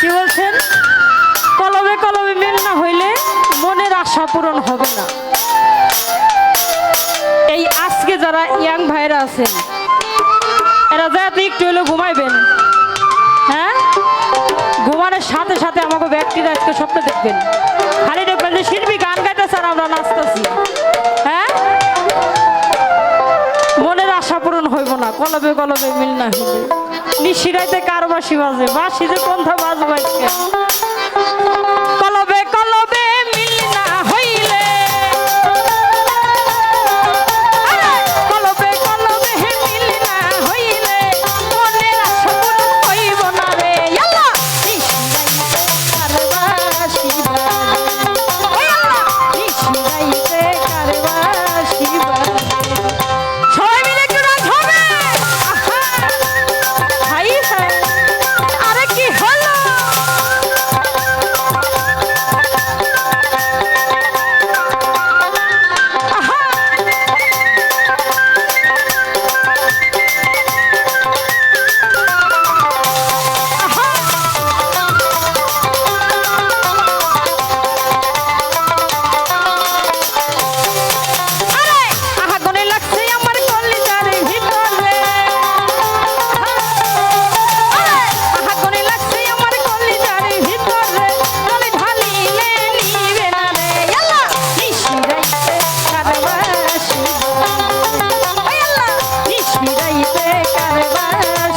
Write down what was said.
কি বলছেন? মিল না হইলে মনের আশা পূরণ হবে না। এই আজকে যারা ইয়াং ভাইরা আছেন, এরা যাতে একটু হলেও ঘুমাইবেন। হ্যাঁ? ঘুমানোর সাথে সাথে আমাকে ব্যক্তিরা আজকে স্বপ্ন দেখবেন। খালি দেখবেন যে শিল্পী গান গাইতেছে আর আমরা নাচতেছি। কলবে কলবে মিল না হইলে। নিশিরাইতে কার বাসি বাজে বাসি যে কোনটা বাজবে আজকে। লাগাইবে কারবার